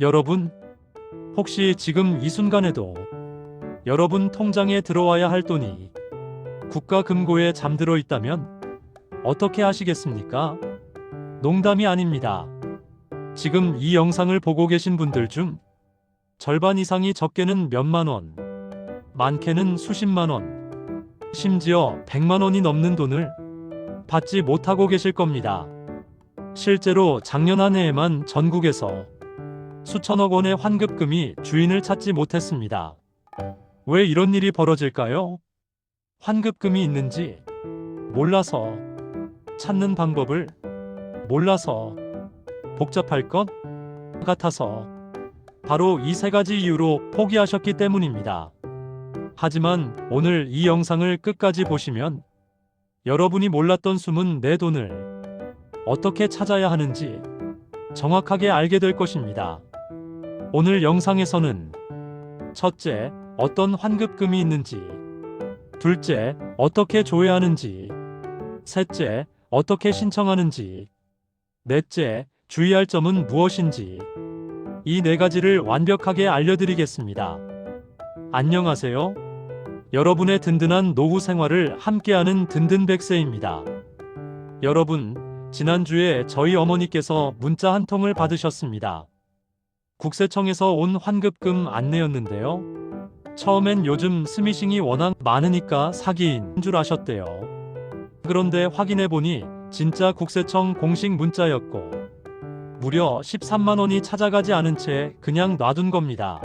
여러분, 혹시 지금 이 순간에도 여러분 통장에 들어와야 할 돈이 국가 금고에 잠들어 있다면 어떻게 하시겠습니까? 농담이 아닙니다. 지금 이 영상을 보고 계신 분들 중 절반 이상이 적게는 몇만 원, 많게는 수십만 원, 심지어 백만 원이 넘는 돈을 받지 못하고 계실 겁니다. 실제로 작년 한 해에만 전국에서 수천억 원의 환급금이 주인을 찾지 못했습니다. 왜 이런 일이 벌어질까요? 환급금이 있는지 몰라서 찾는 방법을 몰라서 복잡할 것 같아서 바로 이 세 가지 이유로 포기하셨기 때문입니다. 하지만 오늘 이 영상을 끝까지 보시면 여러분이 몰랐던 숨은 내 돈을 어떻게 찾아야 하는지 정확하게 알게 될 것입니다. 오늘 영상에서는 첫째, 어떤 환급금이 있는지, 둘째, 어떻게 조회하는지, 셋째, 어떻게 신청하는지, 넷째, 주의할 점은 무엇인지, 이 네 가지를 완벽하게 알려드리겠습니다. 안녕하세요. 여러분의 든든한 노후 생활을 함께하는 든든 백세입니다. 여러분, 지난주에 저희 어머니께서 문자 한 통을 받으셨습니다. 국세청에서 온 환급금 안내였는데요. 처음엔 요즘 스미싱이 워낙 많으니까 사기인 줄 아셨대요. 그런데 확인해 보니 진짜 국세청 공식 문자였고 무려 13만 원이 찾아가지 않은 채 그냥 놔둔 겁니다.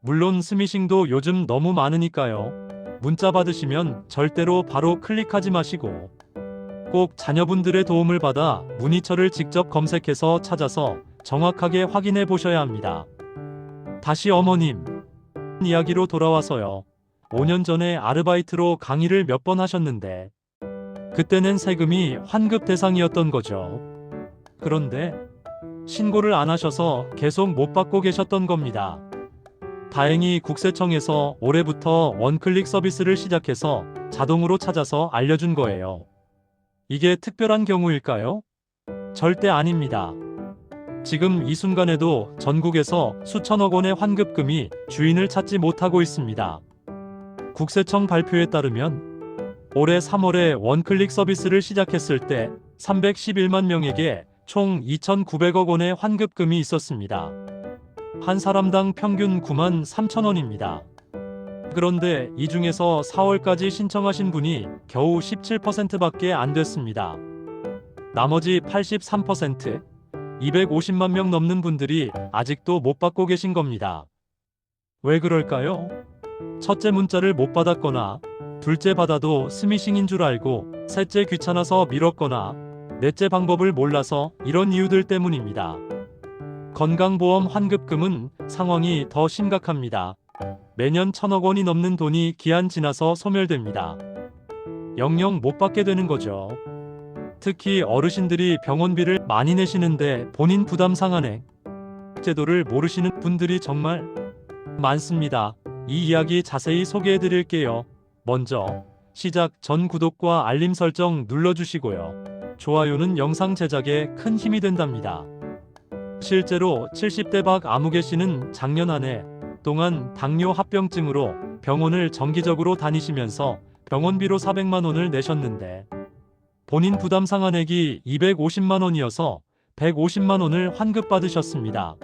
물론 스미싱도 요즘 너무 많으니까요. 문자 받으시면 절대로 바로 클릭하지 마시고 꼭 자녀분들의 도움을 받아 문의처를 직접 검색해서 찾아서 정확하게 확인해 보셔야 합니다. 다시 어머님 이야기로 돌아와서요. 5년 전에 아르바이트로 강의를 몇 번 하셨는데 그때는 세금이 환급 대상이었던 거죠. 그런데 신고를 안 하셔서 계속 못 받고 계셨던 겁니다. 다행히 국세청에서 올해부터 원클릭 서비스를 시작해서 자동으로 찾아서 알려준 거예요. 이게 특별한 경우일까요? 절대 아닙니다. 지금 이 순간에도 전국에서 수천억 원의 환급금이 주인을 찾지 못하고 있습니다. 국세청 발표에 따르면 올해 3월에 원클릭 서비스를 시작했을 때 311만 명에게 총 2,900억 원의 환급금이 있었습니다. 한 사람당 평균 9만 3천 원입니다. 그런데 이 중에서 4월까지 신청하신 분이 겨우 17%밖에 안 됐습니다. 나머지 83%, 250만 명 넘는 분들이 아직도 못 받고 계신 겁니다. 왜 그럴까요? 첫째 문자를 못 받았거나, 둘째 받아도 스미싱인 줄 알고, 셋째 귀찮아서 미뤘거나, 넷째 방법을 몰라서 이런 이유들 때문입니다. 건강보험 환급금은 상황이 더 심각합니다. 매년 천억 원이 넘는 돈이 기한 지나서 소멸됩니다. 영영 못 받게 되는 거죠. 특히 어르신들이 병원비를 많이 내시는데 본인 부담 상한액 제도를 모르시는 분들이 정말 많습니다. 이 이야기 자세히 소개해 드릴게요. 먼저 시작 전 구독과 알림 설정 눌러주시고요. 좋아요는 영상 제작에 큰 힘이 된답니다. 실제로 70대 박 아무개 씨는 작년 한 해 동안 당뇨 합병증으로 병원을 정기적으로 다니시면서 병원비로 400만 원을 내셨는데 본인 부담 상한액이 250만 원이어서 150만 원을 환급받으셨습니다.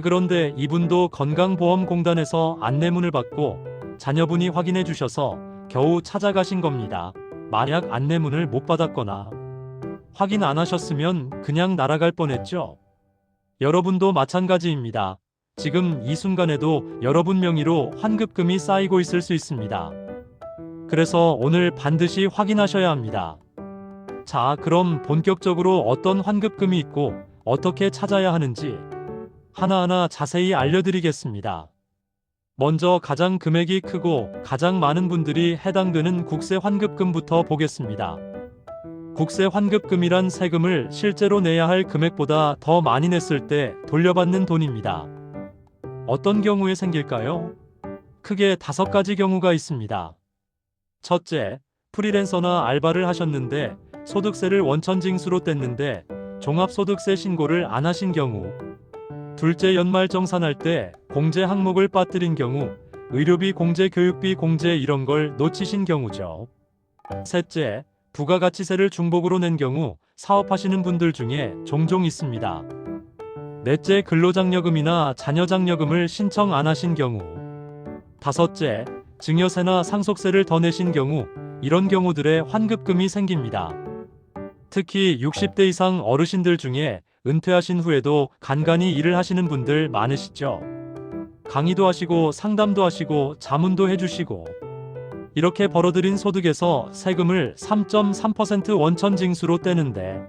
그런데 이분도 건강보험공단에서 안내문을 받고 자녀분이 확인해 주셔서 겨우 찾아가신 겁니다. 만약 안내문을 못 받았거나 확인 안 하셨으면 그냥 날아갈 뻔했죠. 여러분도 마찬가지입니다. 지금 이 순간에도 여러분 명의로 환급금이 쌓이고 있을 수 있습니다. 그래서 오늘 반드시 확인하셔야 합니다. 자, 그럼 본격적으로 어떤 환급금이 있고 어떻게 찾아야 하는지 하나하나 자세히 알려드리겠습니다. 먼저 가장 금액이 크고 가장 많은 분들이 해당되는 국세 환급금부터 보겠습니다. 국세 환급금이란 세금을 실제로 내야 할 금액보다 더 많이 냈을 때 돌려받는 돈입니다. 어떤 경우에 생길까요? 크게 다섯 가지 경우가 있습니다. 첫째, 프리랜서나 알바를 하셨는데 소득세를 원천징수로 뗐는데 종합소득세 신고를 안 하신 경우. 둘째 연말 정산할 때 공제 항목을 빠뜨린 경우 의료비 공제 교육비 공제 이런 걸 놓치신 경우죠. 셋째, 부가가치세를 중복으로 낸 경우 사업하시는 분들 중에 종종 있습니다. 넷째, 근로장려금이나 자녀장려금을 신청 안 하신 경우. 다섯째, 증여세나 상속세를 더 내신 경우 이런 경우들의 환급금이 생깁니다. 특히 60대 이상 어르신들 중에 은퇴하신 후에도 간간히 일을 하시는 분들 많으시죠. 강의도 하시고 상담도 하시고 자문도 해주시고 이렇게 벌어들인 소득에서 세금을 3.3% 원천 징수로 떼는데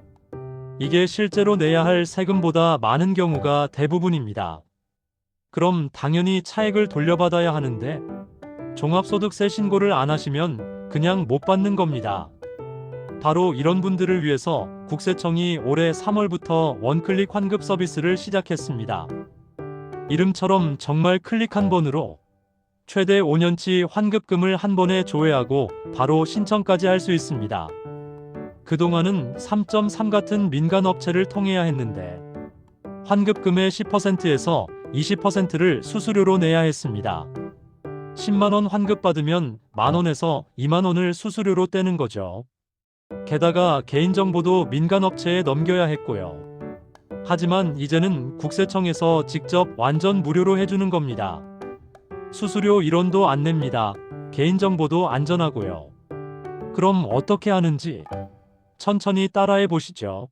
이게 실제로 내야 할 세금보다 많은 경우가 대부분입니다. 그럼 당연히 차액을 돌려받아야 하는데 종합소득세 신고를 안 하시면 그냥 못 받는 겁니다. 바로 이런 분들을 위해서 국세청이 올해 3월부터 원클릭 환급 서비스를 시작했습니다. 이름처럼 정말 클릭 한 번으로 최대 5년치 환급금을 한 번에 조회하고 바로 신청까지 할 수 있습니다. 그동안은 3.3 같은 민간 업체를 통해야 했는데 환급금의 10%에서 20%를 수수료로 내야 했습니다. 10만원 환급받으면 만원에서 2만원을 수수료로 떼는 거죠. 게다가 개인정보도 민간업체에 넘겨야 했고요. 하지만 이제는 국세청에서 직접 완전 무료로 해주는 겁니다. 수수료 1원도 안 냅니다. 개인정보도 안전하고요. 그럼 어떻게 하는지 천천히 따라해 보시죠.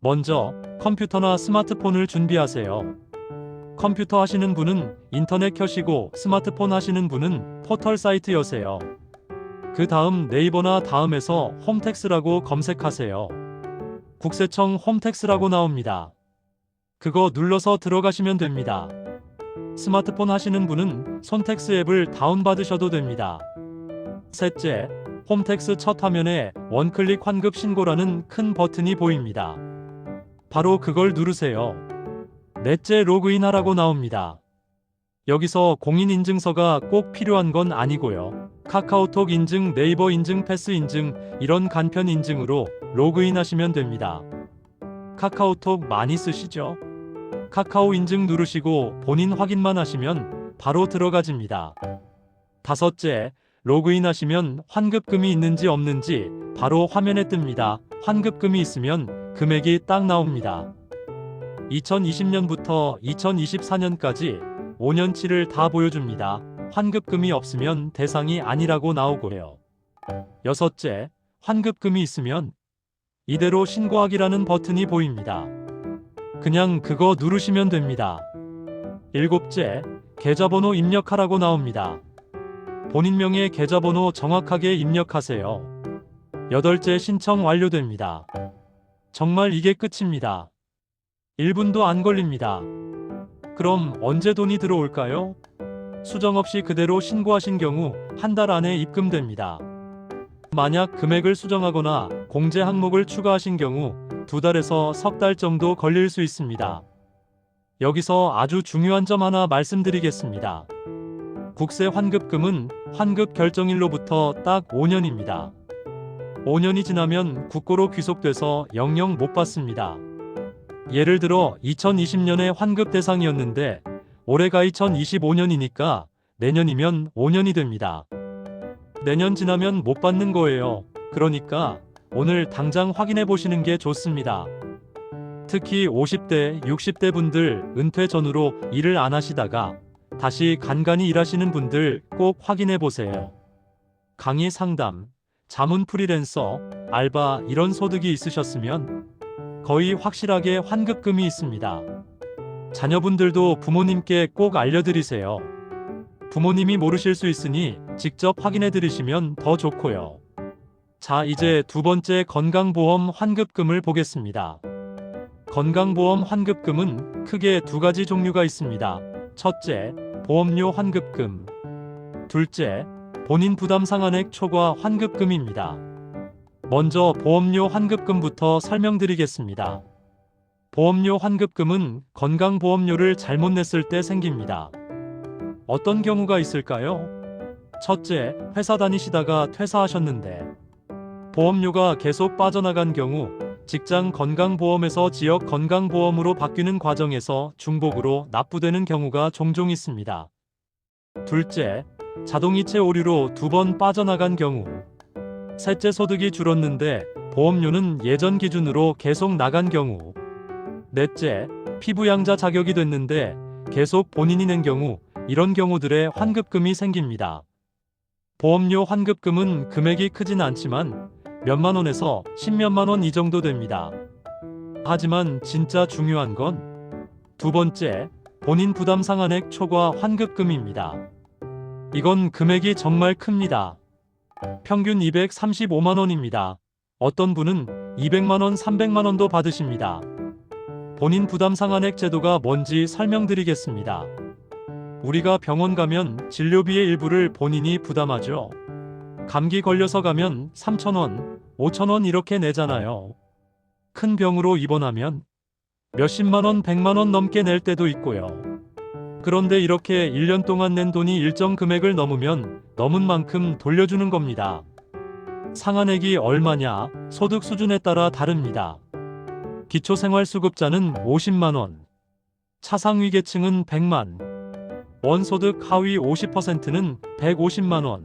먼저 컴퓨터나 스마트폰을 준비하세요. 컴퓨터 하시는 분은 인터넷 켜시고 스마트폰 하시는 분은 포털 사이트 여세요. 그 다음 네이버나 다음에서 홈택스라고 검색하세요. 국세청 홈택스라고 나옵니다. 그거 눌러서 들어가시면 됩니다. 스마트폰 하시는 분은 손택스 앱을 다운받으셔도 됩니다. 셋째, 홈택스 첫 화면에 원클릭 환급 신고라는 큰 버튼이 보입니다. 바로 그걸 누르세요. 넷째 로그인 하라고 나옵니다. 여기서 공인인증서가 꼭 필요한 건 아니고요. 카카오톡 인증, 네이버 인증, 패스 인증, 이런 간편 인증으로 로그인 하시면 됩니다. 카카오톡 많이 쓰시죠? 카카오 인증 누르시고 본인 확인만 하시면 바로 들어가집니다. 다섯째, 로그인 하시면 환급금이 있는지 없는지 바로 화면에 뜹니다. 환급금이 있으면 금액이 딱 나옵니다. 2020년부터 2024년까지 5년치를 다 보여줍니다. 환급금이 없으면 대상이 아니라고 나오고요. 여섯째, 환급금이 있으면 이대로 신고하기라는 버튼이 보입니다. 그냥 그거 누르시면 됩니다. 일곱째, 계좌번호 입력하라고 나옵니다. 본인 명의 계좌번호 정확하게 입력하세요. 여덟째, 신청 완료됩니다. 정말 이게 끝입니다. 1분도 안 걸립니다. 그럼 언제 돈이 들어올까요? 수정 없이 그대로 신고하신 경우 한 달 안에 입금됩니다. 만약 금액을 수정하거나 공제 항목을 추가하신 경우 두 달에서 석 달 정도 걸릴 수 있습니다. 여기서 아주 중요한 점 하나 말씀드리겠습니다. 국세 환급금은 환급 결정일로부터 딱 5년입니다. 5년이 지나면 국고로 귀속돼서 영영 못 받습니다. 예를 들어 2020년에 환급 대상이었는데 올해가 2025년이니까 내년이면 5년이 됩니다. 내년 지나면 못 받는 거예요. 그러니까 오늘 당장 확인해 보시는 게 좋습니다. 특히 50대, 60대 분들 은퇴 전후로 일을 안 하시다가 다시 간간히 일하시는 분들 꼭 확인해 보세요. 강의 상담, 자문 프리랜서, 알바 이런 소득이 있으셨으면 거의 확실하게 환급금이 있습니다. 자녀분들도 부모님께 꼭 알려드리세요. 부모님이 모르실 수 있으니 직접 확인해 드리시면 더 좋고요. 자, 이제 두 번째 건강보험 환급금을 보겠습니다. 건강보험 환급금은 크게 두 가지 종류가 있습니다. 첫째, 보험료 환급금. 둘째, 본인 부담 상한액 초과 환급금입니다. 먼저 보험료 환급금부터 설명드리겠습니다. 보험료 환급금은 건강보험료를 잘못 냈을 때 생깁니다. 어떤 경우가 있을까요? 첫째, 회사 다니시다가 퇴사하셨는데 보험료가 계속 빠져나간 경우 직장 건강보험에서 지역 건강보험으로 바뀌는 과정에서 중복으로 납부되는 경우가 종종 있습니다. 둘째, 자동이체 오류로 두 번 빠져나간 경우. 셋째 소득이 줄었는데 보험료는 예전 기준으로 계속 나간 경우. 넷째, 피부양자 자격이 됐는데 계속 본인이 낸 경우, 이런 경우들의 환급금이 생깁니다. 보험료 환급금은 금액이 크진 않지만 몇만 원에서 십몇만 원 이 정도 됩니다. 하지만 진짜 중요한 건 두 번째, 본인 부담 상한액 초과 환급금입니다. 이건 금액이 정말 큽니다. 평균 235만 원입니다. 어떤 분은 200만 원, 300만 원도 받으십니다. 본인 부담 상한액 제도가 뭔지 설명드리겠습니다. 우리가 병원 가면 진료비의 일부를 본인이 부담하죠. 감기 걸려서 가면 3,000원, 5,000원 이렇게 내잖아요. 큰 병으로 입원하면 몇십만 원, 백만 원 넘게 낼 때도 있고요. 그런데 이렇게 1년 동안 낸 돈이 일정 금액을 넘으면 넘은 만큼 돌려주는 겁니다. 상한액이 얼마냐, 소득 수준에 따라 다릅니다. 기초생활수급자는 50만원, 차상위계층은 100만, 원소득 하위 50%는 150만원.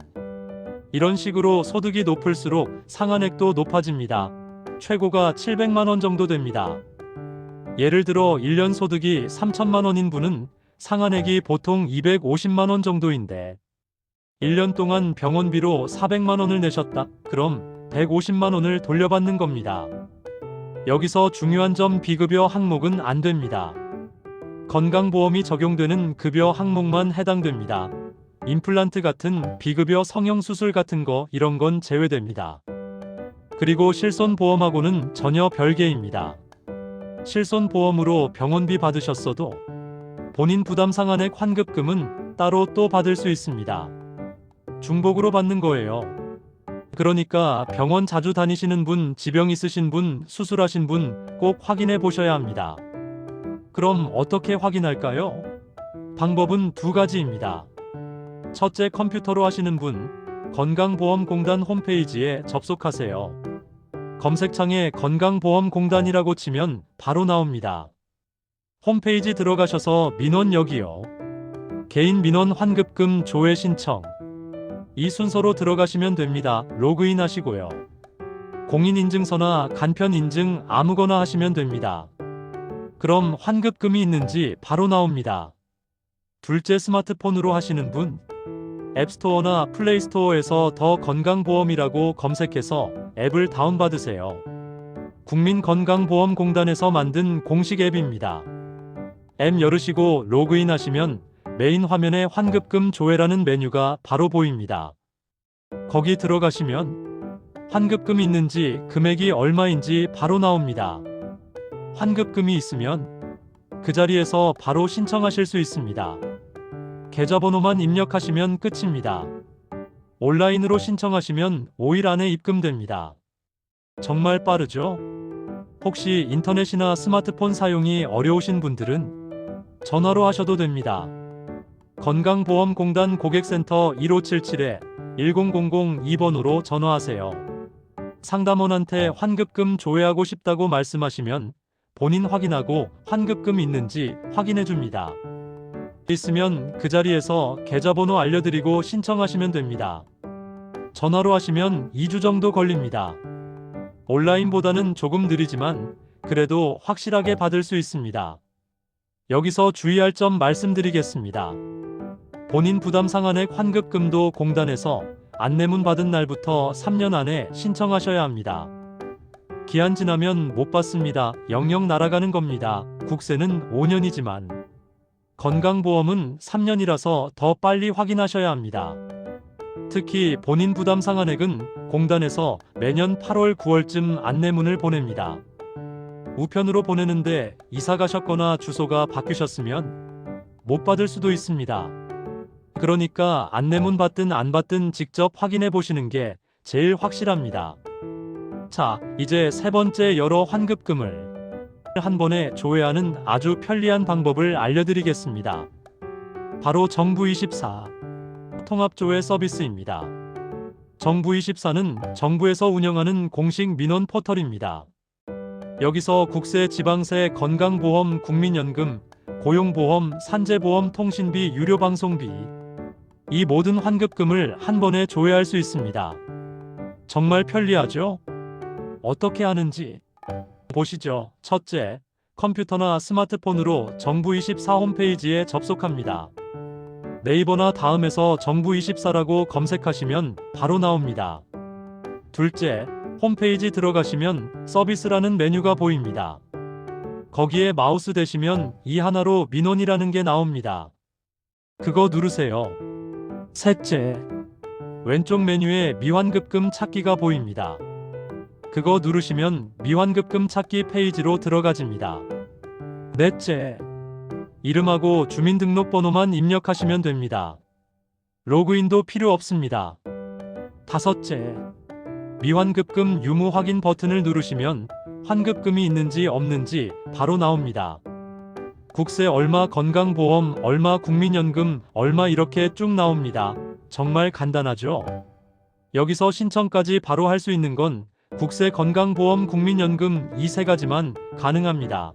이런 식으로 소득이 높을수록 상한액도 높아집니다. 최고가 700만원 정도 됩니다. 예를 들어 1년 소득이 3천만원인 분은 상한액이 보통 250만원 정도인데 1년 동안 병원비로 400만원을 내셨다. 그럼 150만원을 돌려받는 겁니다. 여기서 중요한 점 비급여 항목은 안 됩니다. 건강보험이 적용되는 급여 항목만 해당됩니다. 임플란트 같은 비급여 성형수술 같은 거 이런 건 제외됩니다. 그리고 실손보험하고는 전혀 별개입니다. 실손보험으로 병원비 받으셨어도 본인 부담 상한액 환급금은 따로 또 받을 수 있습니다. 중복으로 받는 거예요. 그러니까 병원 자주 다니시는 분, 지병 있으신 분, 수술하신 분 꼭 확인해 보셔야 합니다. 그럼 어떻게 확인할까요? 방법은 두 가지입니다. 첫째 컴퓨터로 하시는 분, 건강보험공단 홈페이지에 접속하세요. 검색창에 건강보험공단이라고 치면 바로 나옵니다. 홈페이지 들어가셔서 민원 여기요. 개인 민원 환급금 조회 신청. 이 순서로 들어가시면 됩니다. 로그인 하시고요. 공인인증서나 간편인증 아무거나 하시면 됩니다. 그럼 환급금이 있는지 바로 나옵니다. 둘째 스마트폰으로 하시는 분, 앱스토어나 플레이스토어에서 더 건강보험이라고 검색해서 앱을 다운받으세요. 국민건강보험공단에서 만든 공식 앱입니다. 앱 열으시고 로그인 하시면 메인 화면에 환급금 조회라는 메뉴가 바로 보입니다. 거기 들어가시면 환급금 있는지 금액이 얼마인지 바로 나옵니다. 환급금이 있으면 그 자리에서 바로 신청하실 수 있습니다. 계좌번호만 입력하시면 끝입니다. 온라인으로 신청하시면 5일 안에 입금됩니다. 정말 빠르죠? 혹시 인터넷이나 스마트폰 사용이 어려우신 분들은 전화로 하셔도 됩니다. 건강보험공단 고객센터 1577-1000-2번으로 전화하세요. 상담원한테 환급금 조회하고 싶다고 말씀하시면 본인 확인하고 환급금 있는지 확인해 줍니다. 있으면 그 자리에서 계좌번호 알려드리고 신청하시면 됩니다. 전화로 하시면 2주 정도 걸립니다. 온라인보다는 조금 느리지만 그래도 확실하게 받을 수 있습니다. 여기서 주의할 점 말씀드리겠습니다. 본인 부담 상한액 환급금도 공단에서 안내문 받은 날부터 3년 안에 신청하셔야 합니다. 기한 지나면 못 받습니다. 영영 날아가는 겁니다. 국세는 5년이지만 건강보험은 3년이라서 더 빨리 확인하셔야 합니다. 특히 본인 부담 상한액은 공단에서 매년 8월 9월쯤 안내문을 보냅니다. 우편으로 보내는데 이사 가셨거나 주소가 바뀌셨으면 못 받을 수도 있습니다. 그러니까 안내문 받든 안 받든 직접 확인해 보시는 게 제일 확실합니다. 자, 이제 세 번째 여러 환급금을 한 번에 조회하는 아주 편리한 방법을 알려드리겠습니다. 바로 정부24 통합조회 서비스입니다. 정부24는 정부에서 운영하는 공식 민원 포털입니다. 여기서 국세, 지방세, 건강보험, 국민연금, 고용보험, 산재보험, 통신비, 유료방송비 이 모든 환급금을 한 번에 조회할 수 있습니다. 정말 편리하죠? 어떻게 하는지 보시죠. 첫째, 컴퓨터나 스마트폰으로 정부24 홈페이지에 접속합니다. 네이버나 다음에서 정부24라고 검색하시면 바로 나옵니다. 둘째, 홈페이지 들어가시면 서비스라는 메뉴가 보입니다. 거기에 마우스 대시면 이 하나로 민원이라는 게 나옵니다. 그거 누르세요. 셋째, 왼쪽 메뉴에 미환급금 찾기가 보입니다. 그거 누르시면 미환급금 찾기 페이지로 들어가집니다. 넷째, 이름하고 주민등록번호만 입력하시면 됩니다. 로그인도 필요 없습니다. 다섯째, 미환급금 유무 확인 버튼을 누르시면 환급금이 있는지 없는지 바로 나옵니다. 국세 얼마 건강보험 얼마 국민연금 얼마 이렇게 쭉 나옵니다. 정말 간단하죠? 여기서 신청까지 바로 할 수 있는 건 국세 건강보험 국민연금 이 세 가지만 가능합니다.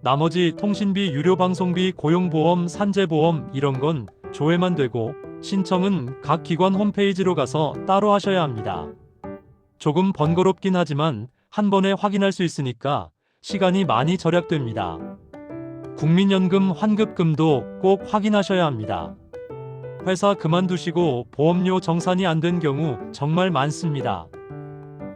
나머지 통신비 유료방송비 고용보험 산재보험 이런 건 조회만 되고 신청은 각 기관 홈페이지로 가서 따로 하셔야 합니다. 조금 번거롭긴 하지만 한 번에 확인할 수 있으니까 시간이 많이 절약됩니다. 국민연금 환급금도 꼭 확인하셔야 합니다. 회사 그만두시고 보험료 정산이 안 된 경우 정말 많습니다.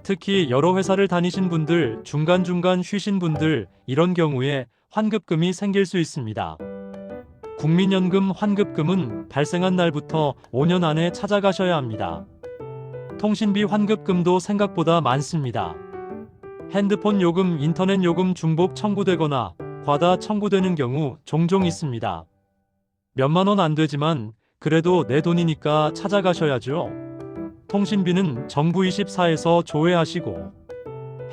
특히 여러 회사를 다니신 분들, 중간중간 쉬신 분들, 이런 경우에 환급금이 생길 수 있습니다. 국민연금 환급금은 발생한 날부터 5년 안에 찾아가셔야 합니다. 통신비 환급금도 생각보다 많습니다. 핸드폰 요금, 인터넷 요금 중복 청구되거나 과다 청구되는 경우 종종 있습니다. 몇만 원 안 되지만 그래도 내 돈이니까 찾아가셔야죠. 통신비는 정부 24에서 조회하시고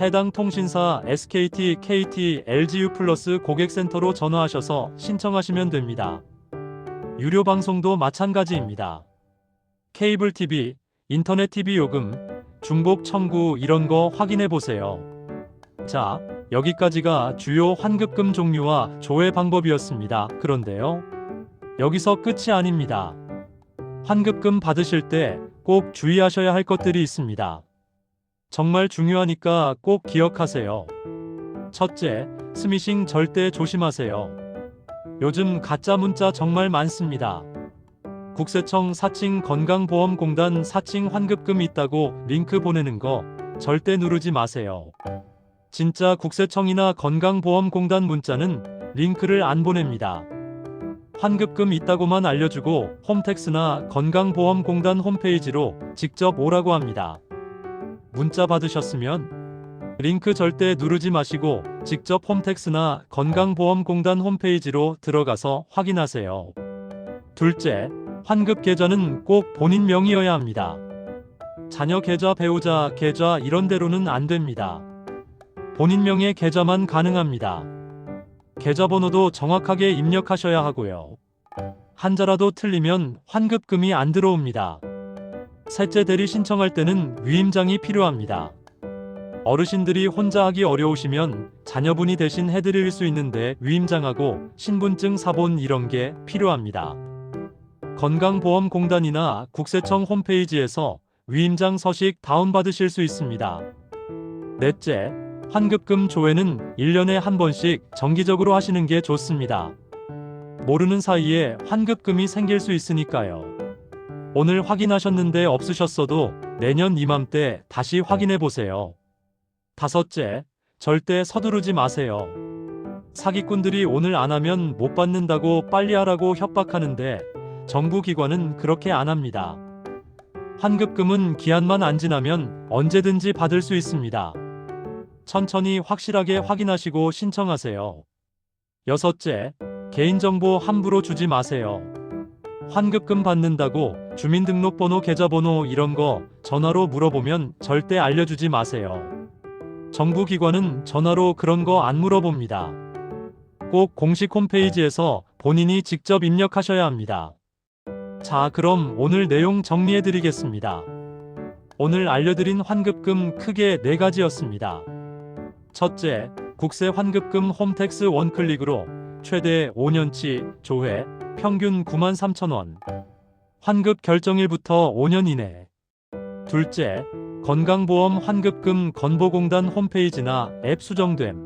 해당 통신사 SKT, KT, LGU 플러스 고객센터로 전화하셔서 신청하시면 됩니다. 유료 방송도 마찬가지입니다. 케이블 TV, 인터넷 TV 요금, 중복 청구 이런 거 확인해 보세요. 자, 여기까지가 주요 환급금 종류와 조회 방법이었습니다. 그런데요. 여기서 끝이 아닙니다. 환급금 받으실 때 꼭 주의하셔야 할 것들이 있습니다. 정말 중요하니까 꼭 기억하세요. 첫째, 스미싱 절대 조심하세요. 요즘 가짜 문자 정말 많습니다. 국세청 사칭 건강보험공단 사칭 환급금 있다고 링크 보내는 거 절대 누르지 마세요. 진짜 국세청이나 건강보험공단 문자는 링크를 안 보냅니다. 환급금 있다고만 알려주고 홈택스나 건강보험공단 홈페이지로 직접 오라고 합니다. 문자 받으셨으면 링크 절대 누르지 마시고 직접 홈택스나 건강보험공단 홈페이지로 들어가서 확인하세요. 둘째, 환급 계좌는 꼭 본인 명의여야 합니다. 자녀 계좌, 배우자 계좌 이런 대로는 안 됩니다. 본인 명의 계좌만 가능합니다. 계좌번호도 정확하게 입력하셔야 하고요. 한자라도 틀리면 환급금이 안 들어옵니다. 셋째 대리 신청할 때는 위임장이 필요합니다. 어르신들이 혼자 하기 어려우시면 자녀분이 대신 해드릴 수 있는데 위임장하고 신분증 사본 이런 게 필요합니다. 건강보험공단이나 국세청 홈페이지에서 위임장 서식 다운받으실 수 있습니다. 넷째, 환급금 조회는 1년에 한 번씩 정기적으로 하시는 게 좋습니다. 모르는 사이에 환급금이 생길 수 있으니까요. 오늘 확인하셨는데 없으셨어도 내년 이맘때 다시 확인해 보세요. 다섯째, 절대 서두르지 마세요. 사기꾼들이 오늘 안 하면 못 받는다고 빨리 하라고 협박하는데 정부 기관은 그렇게 안 합니다. 환급금은 기한만 안 지나면 언제든지 받을 수 있습니다. 천천히 확실하게 확인하시고 신청하세요. 여섯째, 개인정보 함부로 주지 마세요. 환급금 받는다고 주민등록번호, 계좌번호 이런 거 전화로 물어보면 절대 알려주지 마세요. 정부 기관은 전화로 그런 거 안 물어봅니다. 꼭 공식 홈페이지에서 본인이 직접 입력하셔야 합니다. 자, 그럼 오늘 내용 정리해 드리겠습니다. 오늘 알려드린 환급금 크게 네 가지였습니다. 첫째, 국세 환급금 홈택스 원클릭으로 최대 5년치 조회 평균 9만 3천 원. 환급 결정일부터 5년 이내. 둘째, 건강보험 환급금 건보공단 홈페이지나 앱 수정됨.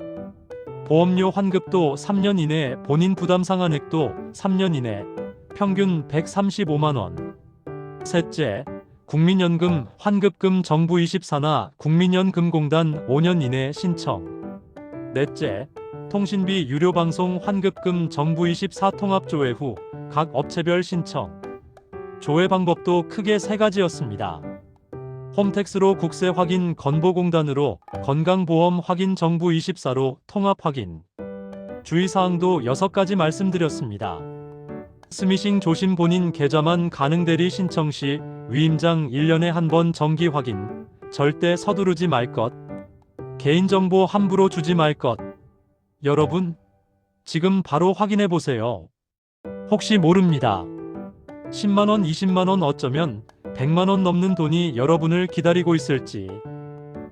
보험료 환급도 3년 이내 본인 부담 상한액도 3년 이내 평균 135만 원. 셋째, 국민연금 환급금 정부 24나 국민연금공단 5년 이내 신청. 넷째, 통신비 유료 방송 환급금 정부 24 통합 조회 후 각 업체별 신청. 조회 방법도 크게 세 가지였습니다. 홈택스로 국세 확인 건보공단으로 건강보험 확인 정부 24로 통합 확인. 주의사항도 6가지 말씀드렸습니다. 스미싱 조심 본인 계좌만 가능 대리 신청 시 위임장 1년에 한 번 정기 확인. 절대 서두르지 말 것. 개인정보 함부로 주지 말 것. 여러분, 지금 바로 확인해 보세요. 혹시 모릅니다. 10만원, 20만원 어쩌면 100만원 넘는 돈이 여러분을 기다리고 있을지.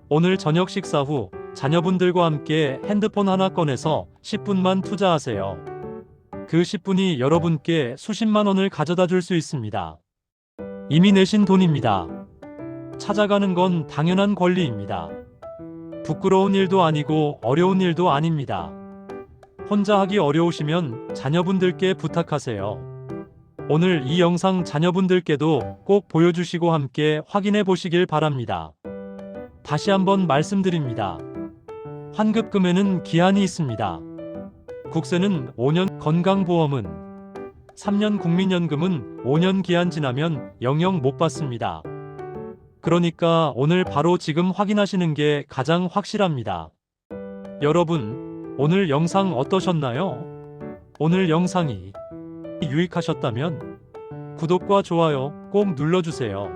오늘 저녁 식사 후 자녀분들과 함께 핸드폰 하나 꺼내서 10분만 투자하세요. 그 10분이 여러분께 수십만 원을 가져다 줄 수 있습니다. 이미 내신 돈입니다. 찾아가는 건 당연한 권리입니다. 부끄러운 일도 아니고 어려운 일도 아닙니다. 혼자 하기 어려우시면 자녀분들께 부탁하세요. 오늘 이 영상 자녀분들께도 꼭 보여주시고 함께 확인해 보시길 바랍니다. 다시 한번 말씀드립니다. 환급금에는 기한이 있습니다. 국세는 5년, 건강보험은 3년, 국민연금은 5년 기한 지나면 영영 못 받습니다. 그러니까 오늘 바로 지금 확인하시는 게 가장 확실합니다. 여러분, 오늘 영상 어떠셨나요? 오늘 영상이 유익하셨다면 구독과 좋아요 꼭 눌러주세요.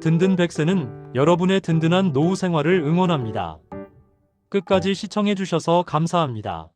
든든 백세는 여러분의 든든한 노후 생활을 응원합니다. 끝까지 시청해주셔서 감사합니다.